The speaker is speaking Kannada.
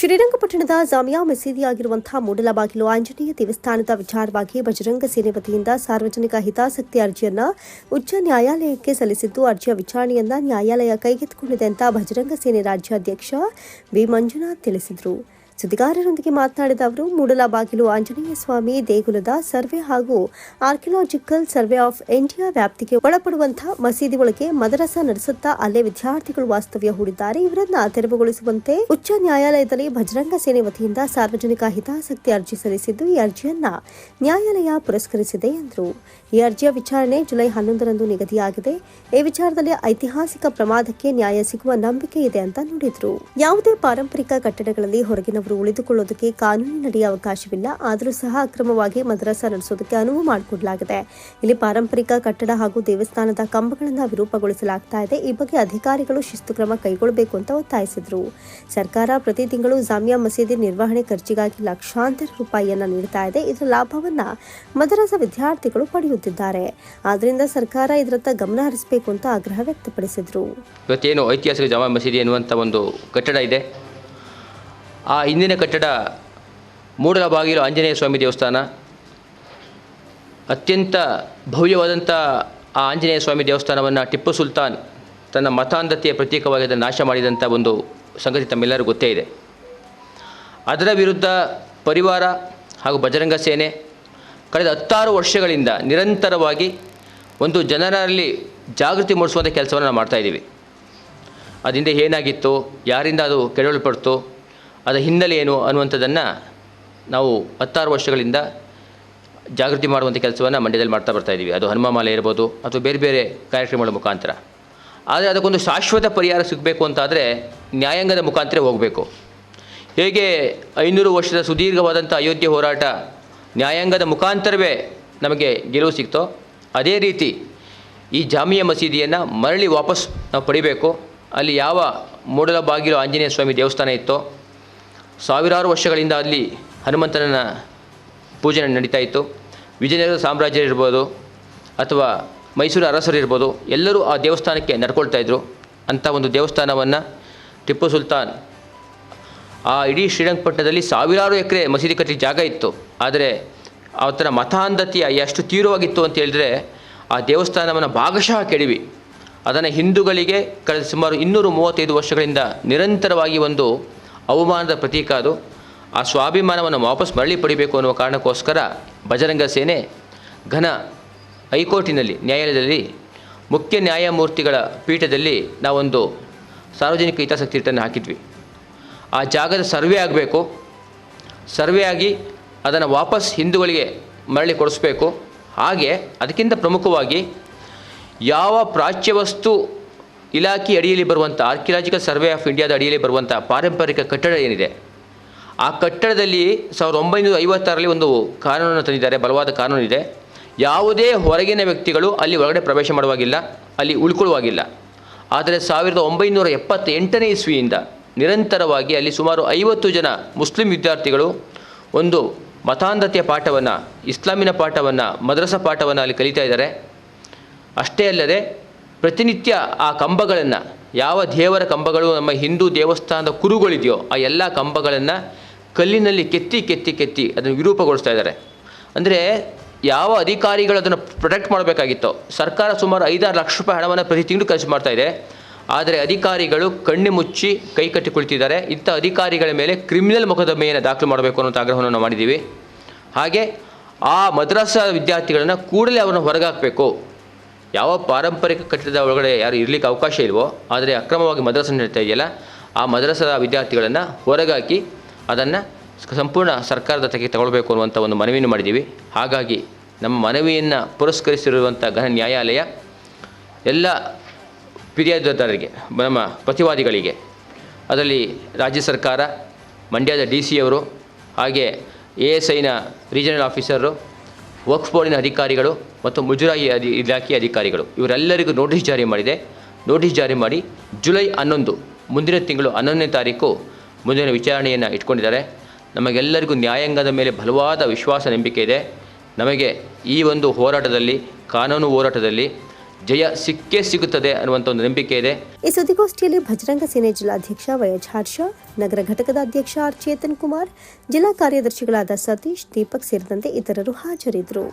ಶ್ರೀರಂಗಪಟ್ಟಣದ ಜಾಮಿಯಾ ಮಸೀದಿಯಾಗಿರುವಂತಹ ಮೂಡಲಬಾಗಿಲು ಆಂಜನೇಯ ದೇವಸ್ಥಾನದ ವಿಚಾರವಾಗಿ ಬಜರಂಗ ಸೇನೆ ವತಿಯಿಂದ ಸಾರ್ವಜನಿಕ ಹಿತಾಸಕ್ತಿ ಅರ್ಜಿಯನ್ನ ಉಚ್ಚ ನ್ಯಾಯಾಲಯಕ್ಕೆ ಸಲ್ಲಿಸಿದ್ದು, ಅರ್ಜಿಯ ವಿಚಾರಣೆಯನ್ನ ನ್ಯಾಯಾಲಯ ಕೈಗೆತ್ತಿಕೊಂಡಿದೆ ಅಂತ ಬಜರಂಗ ಸೇನೆ ರಾಜ್ಯಾಧ್ಯಕ್ಷ ಬಿ ಮಂಜುನಾಥ್ ತಿಳಿಸಿದರು. ಸುದ್ದಿಗಾರರೊಂದಿಗೆ ಮಾತನಾಡಿದ ಅವರು, ಮೂಡಲಬಾಗಿಲು ಆಂಜನೇಯ ಸ್ವಾಮಿ ದೇಗುಲದ ಸರ್ವೆ ಹಾಗೂ ಆರ್ಕಿಯಾಲಜಿಕಲ್ ಸರ್ವೆ ಆಫ್ ಇಂಡಿಯಾ ವ್ಯಾಪ್ತಿಗೆ ಒಳಪಡುವಂತಹ ಮಸೀದಿ ಒಳಗೆ ಮದರಸ ನಡೆಸುತ್ತಾ ಅಲ್ಲೇ ವಿದ್ಯಾರ್ಥಿಗಳು ವಾಸ್ತವ್ಯ ಹೂಡಿದ್ದಾರೆ. ಇವರನ್ನ ತೆರವುಗೊಳಿಸುವಂತೆ ಉಚ್ಚ ನ್ಯಾಯಾಲಯದಲ್ಲಿ ಭಜರಂಗ ಸೇನೆ ವತಿಯಿಂದ ಸಾರ್ವಜನಿಕ ಹಿತಾಸಕ್ತಿ ಅರ್ಜಿ ಸಲ್ಲಿಸಿದ್ದು, ಈ ಅರ್ಜಿಯನ್ನ ನ್ಯಾಯಾಲಯ ಪುರಸ್ಕರಿಸಿದೆ ಎಂದರು. ಈ ಅರ್ಜಿಯ ವಿಚಾರಣೆ ಜುಲೈ ಹನ್ನೊಂದರಂದು ನಿಗದಿಯಾಗಿದೆ. ಈ ವಿಚಾರದಲ್ಲಿ ಐತಿಹಾಸಿಕ ಪ್ರಮಾದಕ್ಕೆ ನ್ಯಾಯ ಸಿಗುವ ನಂಬಿಕೆ ಇದೆ ಅಂತ ನುಡಿದರು. ಯಾವುದೇ ಪಾರಂಪರಿಕ ಕಟ್ಟಡಗಳಲ್ಲಿ ಹೊರಗಿನವರು ಉಳಿದುಕೊಳ್ಳೋದಕ್ಕೆ ಕಾನೂನಿನಡಿ ಅವಕಾಶವಿಲ್ಲ. ಆದರೂ ಸಹ ಅಕ್ರಮವಾಗಿ ಮದ್ರಸಾ ನಡೆಸೋದಕ್ಕೆ ಅನುವು ಮಾಡಿಕೊಡಲಾಗಿದೆ. ಇಲ್ಲಿ ಪಾರಂಪರಿಕ ಕಟ್ಟಡ ಹಾಗೂ ದೇವಸ್ಥಾನದ ಕಂಬಗಳನ್ನು ವಿರೂಪಗೊಳಿಸಲಾಗ್ತಾ ಇದೆ. ಈ ಬಗ್ಗೆ ಅಧಿಕಾರಿಗಳು ಶಿಸ್ತು ಕ್ರಮ ಕೈಗೊಳ್ಳಬೇಕು ಅಂತ ಒತ್ತಾಯಿಸಿದರು. ಸರ್ಕಾರ ಪ್ರತಿ ತಿಂಗಳು ಜಾಮಿಯಾ ಮಸೀದಿ ನಿರ್ವಹಣೆ ಖರ್ಚಿಗಾಗಿ ಲಕ್ಷಾಂತರ ರೂಪಾಯಿಯನ್ನು ನೀಡ್ತಾ ಇದೆ. ಇದರ ಲಾಭವನ್ನ ಮದರಸ ವಿದ್ಯಾರ್ಥಿಗಳು ಪಡೆಯುತ್ತಿದ್ದಾರೆ. ಆದ್ದರಿಂದ ಸರ್ಕಾರ ಇದರತ್ತ ಗಮನ ಹರಿಸಬೇಕು ಅಂತ ಆಗ್ರಹ ವ್ಯಕ್ತಪಡಿಸಿದರು. ಇವತ್ತೇನು ಐತಿಹಾಸಿಕ ಜಾಮಿಯಾ ಮಸೀದಿ ಎನ್ನುವಂಥ ಒಂದು ಕಟ್ಟಡ ಇದೆ. ಆ ಹಿಂದಿನ ಕಟ್ಟಡ ಮೂಡಲ ಬಾಗಿಲು ಆಂಜನೇಯ ಸ್ವಾಮಿ ದೇವಸ್ಥಾನ. ಅತ್ಯಂತ ಭವ್ಯವಾದಂಥ ಆ ಆಂಜನೇಯ ಸ್ವಾಮಿ ದೇವಸ್ಥಾನವನ್ನು ಟಿಪ್ಪು ಸುಲ್ತಾನ್ ತನ್ನ ಮತಾಂಧತೆಯ ಪ್ರತೀಕವಾಗಿ ಅದನ್ನು ನಾಶ ಮಾಡಿದಂಥ ಒಂದು ಸಂಗತಿ ತಮ್ಮೆಲ್ಲರಿಗೂ ಗೊತ್ತೇ ಇದೆ. ಅದರ ವಿರುದ್ಧ ಪರಿವಾರ ಹಾಗೂ ಬಜರಂಗ ಸೇನೆ ಕಳೆದ ಹತ್ತಾರು ವರ್ಷಗಳಿಂದ ನಿರಂತರವಾಗಿ ಒಂದು ಜನರಲ್ಲಿ ಜಾಗೃತಿ ಮೂಡಿಸುವಂಥ ಕೆಲಸವನ್ನು ನಾವು ಮಾಡ್ತಾಯಿದ್ದೀವಿ ಅದರಿಂದ ಏನಾಗಿತ್ತು, ಯಾರಿಂದ ಅದು ಕೆಡವಲ್ಪಡ್ತು ಅದರ ಹಿನ್ನೆಲೆ ಏನು ಅನ್ನುವಂಥದ್ದನ್ನು ನಾವು ಹತ್ತಾರು ವರ್ಷಗಳಿಂದ ಜಾಗೃತಿ ಮಾಡುವಂಥ ಕೆಲಸವನ್ನು ಮಂಡ್ಯದಲ್ಲಿ ಮಾಡ್ತಾ ಬರ್ತಾ ಇದ್ದೀವಿ. ಅದು ಹನುಮಮಾಲೆ ಇರ್ಬೋದು ಅಥವಾ ಬೇರೆ ಬೇರೆ ಕಾರ್ಯಕ್ರಮಗಳ ಮುಖಾಂತರ. ಆದರೆ ಅದಕ್ಕೊಂದು ಶಾಶ್ವತ ಪರಿಹಾರ ಸಿಗಬೇಕು ಅಂತಾದರೆ ನ್ಯಾಯಾಂಗದ ಮುಖಾಂತರ ಹೋಗಬೇಕು. ಹೇಗೆ ಐನೂರು ವರ್ಷದ ಸುದೀರ್ಘವಾದಂಥ ಅಯೋಧ್ಯೆ ಹೋರಾಟ ನ್ಯಾಯಾಂಗದ ಮುಖಾಂತರವೇ ನಮಗೆ ಗೆಲುವು ಸಿಕ್ತೋ ಅದೇ ರೀತಿ ಈ ಜಾಮಿಯಾ ಮಸೀದಿಯನ್ನು ಮರಳಿ ವಾಪಸ್ ನಾವು ಪಡಿಬೇಕು. ಅಲ್ಲಿ ಯಾವ ಮೂಡಲ ಬಾಗಿಲು ಆಂಜನೇಯ ಸ್ವಾಮಿ ದೇವಸ್ಥಾನ ಇತ್ತೋ ಸಾವಿರಾರು ವರ್ಷಗಳಿಂದ ಅಲ್ಲಿ ಹನುಮಂತನ ಪೂಜೆ ನಡೀತಾ ಇತ್ತು. ವಿಜಯನಗರ ಸಾಮ್ರಾಜ್ಯ ಇರ್ಬೋದು ಅಥವಾ ಮೈಸೂರು ಅರಸರು ಇರ್ಬೋದು, ಎಲ್ಲರೂ ಆ ದೇವಸ್ಥಾನಕ್ಕೆ ನಡ್ಕೊಳ್ತಾ ಇದ್ರು. ಅಂಥ ಒಂದು ದೇವಸ್ಥಾನವನ್ನು ಟಿಪ್ಪು ಸುಲ್ತಾನ್ ಆ ಇಡೀ ಶ್ರೀರಂಗಪಟ್ಟಣದಲ್ಲಿ ಸಾವಿರಾರು ಎಕರೆ ಮಸೀದಿ ಕಟ್ಟಿ ಜಾಗ ಇತ್ತು. ಆದರೆ ಆತನ ಮತಾಂಧತೆಯ ಎಷ್ಟು ತೀವ್ರವಾಗಿತ್ತು ಅಂತ ಹೇಳಿದ್ರೆ ಆ ದೇವಸ್ಥಾನವನ್ನು ಭಾಗಶಃ ಕೆಡವಿ. ಅದನ್ನು ಹಿಂದೂಗಳಿಗೆ ಕಳೆದ ಸುಮಾರು ಇನ್ನೂರು ಮೂವತ್ತೈದು ವರ್ಷಗಳಿಂದ ನಿರಂತರವಾಗಿ ಒಂದು ಅವಮಾನದ ಪ್ರತೀಕ ಅದು. ಆ ಸ್ವಾಭಿಮಾನವನ್ನು ವಾಪಸ್ ಮರಳಿ ಪಡಿಬೇಕು ಅನ್ನುವ ಕಾರಣಕ್ಕೋಸ್ಕರ ಬಜರಂಗ ಸೇನೆ ಘನ ಹೈಕೋರ್ಟಿನಲ್ಲಿ ನ್ಯಾಯಾಲಯದಲ್ಲಿ ಮುಖ್ಯ ನ್ಯಾಯಮೂರ್ತಿಗಳ ಪೀಠದಲ್ಲಿ ನಾವೊಂದು ಸಾರ್ವಜನಿಕ ಹಿತಾಸಕ್ತಿ ರಿಟನ್ನು ಹಾಕಿದ್ವಿ. ಆ ಜಾಗದ ಸರ್ವೆ ಆಗಬೇಕು. ಸರ್ವೆ ಆಗಿ ಅದನ್ನು ವಾಪಸ್ ಹಿಂದೂಗಳಿಗೆ ಮರಳಿ ಕೊಡಿಸ್ಬೇಕು. ಹಾಗೆ ಅದಕ್ಕಿಂತ ಪ್ರಮುಖವಾಗಿ ಯಾವ ಪ್ರಾಚ್ಯವಸ್ತು ಇಲಾಖೆ ಅಡಿಯಲ್ಲಿ ಬರುವಂಥ ಆರ್ಕಿಯಾಲಜಿಕಲ್ ಸರ್ವೆ ಆಫ್ ಇಂಡಿಯಾದ ಅಡಿಯಲ್ಲಿ ಬರುವಂಥ ಪಾರಂಪರಿಕ ಕಟ್ಟಡ ಏನಿದೆ? ಆ ಕಟ್ಟಡದಲ್ಲಿ ಸಾವಿರದ ಒಂಬೈನೂರ ಐವತ್ತಾರರಲ್ಲಿ ಒಂದು ಕಾನೂನನ್ನು ತಂದಿದ್ದಾರೆ, ಬಲವಾದ ಕಾನೂನು ಇದೆ ಯಾವುದೇ ಹೊರಗಿನ ವ್ಯಕ್ತಿಗಳು ಅಲ್ಲಿ ಒಳಗಡೆ ಪ್ರವೇಶ ಮಾಡುವಾಗಿಲ್ಲ, ಅಲ್ಲಿ ಉಳ್ಕೊಳ್ಳುವಾಗಿಲ್ಲ. ಆದರೆ ಸಾವಿರದ ಒಂಬೈನೂರ ಎಪ್ಪತ್ತೆಂಟನೇ ಇಸ್ವಿಯಿಂದ ನಿರಂತರವಾಗಿ ಅಲ್ಲಿ ಸುಮಾರು ಐವತ್ತು ಜನ ಮುಸ್ಲಿಂ ವಿದ್ಯಾರ್ಥಿಗಳು ಒಂದು ಮತಾಂಧತೆಯ ಪಾಠವನ್ನು, ಇಸ್ಲಾಮಿನ ಪಾಠವನ್ನು, ಮದ್ರಸಾ ಪಾಠವನ್ನು ಅಲ್ಲಿ ಕಲಿತಾ ಇದ್ದಾರೆ. ಅಷ್ಟೇ ಅಲ್ಲದೆ ಪ್ರತಿನಿತ್ಯ ಆ ಕಂಬಗಳನ್ನು, ಯಾವ ದೇವರ ಕಂಬಗಳು, ನಮ್ಮ ಹಿಂದೂ ದೇವಸ್ಥಾನದ ಕುರುಗಳಿದೆಯೋ, ಆ ಎಲ್ಲ ಕಂಬಗಳನ್ನು ಕಲ್ಲಿನಲ್ಲಿ ಕೆತ್ತಿ ಕೆತ್ತಿ ಕೆತ್ತಿ ಅದನ್ನು ವಿರೂಪಗೊಳಿಸ್ತಾ ಇದ್ದಾರೆ. ಅಂದರೆ ಯಾವ ಅಧಿಕಾರಿಗಳು ಅದನ್ನು ಪ್ರೊಟೆಕ್ಟ್ ಮಾಡಬೇಕಾಗಿತ್ತೋ, ಸರ್ಕಾರ ಸುಮಾರು ಐದಾರು ಲಕ್ಷ ರೂಪಾಯಿ ಹಣವನ್ನು ಪ್ರತಿ ತಿಂಗಳು ಖರ್ಚು ಮಾಡ್ತಾ ಇದೆ. ಆದರೆ ಅಧಿಕಾರಿಗಳು ಕಣ್ಣು ಮುಚ್ಚಿ ಕೈ ಕಟ್ಟಿ ಕುಳಿತಿದ್ದಾರೆ ಇಂಥ ಅಧಿಕಾರಿಗಳ ಮೇಲೆ ಕ್ರಿಮಿನಲ್ ಮೊಕದ್ದಮೆಯನ್ನು ದಾಖಲು ಮಾಡಬೇಕು ಅನ್ನೋ ಆಗ್ರಹವನ್ನು ನಾವು ಮಾಡಿದ್ದೀವಿ. ಹಾಗೆ ಆ ಮದ್ರಾಸ ವಿದ್ಯಾರ್ಥಿಗಳನ್ನು ಕೂಡಲೇ ಅವರನ್ನು ಹೊರಗಾಕಬೇಕು. ಯಾವ ಪಾರಂಪರಿಕ ಕಟ್ಟಡದ ಒಳಗಡೆ ಯಾರು ಇರಲಿಕ್ಕೆ ಅವಕಾಶ ಇಲ್ವೋ, ಆದರೆ ಅಕ್ರಮವಾಗಿ ಮದ್ರಸ ನಡೀತಾ ಇದೆಯಲ್ಲ, ಆ ಮದ್ರಸದ ವಿದ್ಯಾರ್ಥಿಗಳನ್ನು ಹೊರಗಾಕಿ ಅದನ್ನು ಸಂಪೂರ್ಣ ಸರ್ಕಾರದ ತೆಗೆ ತಗೊಳ್ಬೇಕು ಅನ್ನುವಂಥ ಒಂದು ಮನವಿಯನ್ನು ಮಾಡಿದ್ದೀವಿ. ಹಾಗಾಗಿ ನಮ್ಮ ಮನವಿಯನ್ನು ಪುರಸ್ಕರಿಸಿರುವಂಥ ಘನ ನ್ಯಾಯಾಲಯ ಎಲ್ಲ ಫಿರ್ಯಾದುದಾರರಿಗೆ ನಮ್ಮ ಪ್ರತಿವಾದಿಗಳಿಗೆ, ಅದರಲ್ಲಿ ರಾಜ್ಯ ಸರ್ಕಾರ, ಮಂಡ್ಯದ ಡಿ ಸಿಯವರು ಹಾಗೆ ಎ ಎಸ್ ಐನ ರೀಜನಲ್ ಆಫೀಸರು ವಕ್ಫ್ ಬೋರ್ಡಿನ ಅಧಿಕಾರಿಗಳು ಮತ್ತು ಮುಜರಾಯಿ ಅಧಿ, ಇಲಾಖೆಯ ಅಧಿಕಾರಿಗಳು. ಇವರೆಲ್ಲರಿಗೂ ನೋಟಿಸ್ ಜಾರಿ ಮಾಡಿದೆ. ನೋಟಿಸ್ ಜಾರಿ ಮಾಡಿ ಜುಲೈ ಹನ್ನೊಂದು, ಮುಂದಿನ ತಿಂಗಳು ಹನ್ನೊಂದನೇ ತಾರೀಕು ಮುಂದಿನ ವಿಚಾರಣೆಯನ್ನು ಇಟ್ಕೊಂಡಿದ್ದಾರೆ. ನಮಗೆಲ್ಲರಿಗೂ ನ್ಯಾಯಾಂಗದ ಮೇಲೆ ಬಲವಾದ ವಿಶ್ವಾಸ, ನಂಬಿಕೆ ಇದೆ. ನಮಗೆ ಈ ಒಂದು ಹೋರಾಟದಲ್ಲಿ, ಕಾನೂನು ಹೋರಾಟದಲ್ಲಿ ಜಯ ಸಿಕ್ಕೇ ಸಿಗುತ್ತದೆ ಅನ್ನುವಂಥ ಒಂದು ನಂಬಿಕೆ ಇದೆ. ಈ ಸುದ್ದಿಗೋಷ್ಠಿಯಲ್ಲಿ ಭಜರಂಗ ಸೇನೆ ಜಿಲ್ಲಾಧ್ಯಕ್ಷ ವೈಎಚ್ ಹರ್ಷ, ನಗರ ಘಟಕದ ಅಧ್ಯಕ್ಷ ಆರ್ ಚೇತನ್ ಕುಮಾರ್, ಜಿಲ್ಲಾ ಕಾರ್ಯದರ್ಶಿಗಳಾದ ಸತೀಶ್, ದೀಪಕ್ ಸೇರಿದಂತೆ ಇತರರು ಹಾಜರಿದ್ದರು.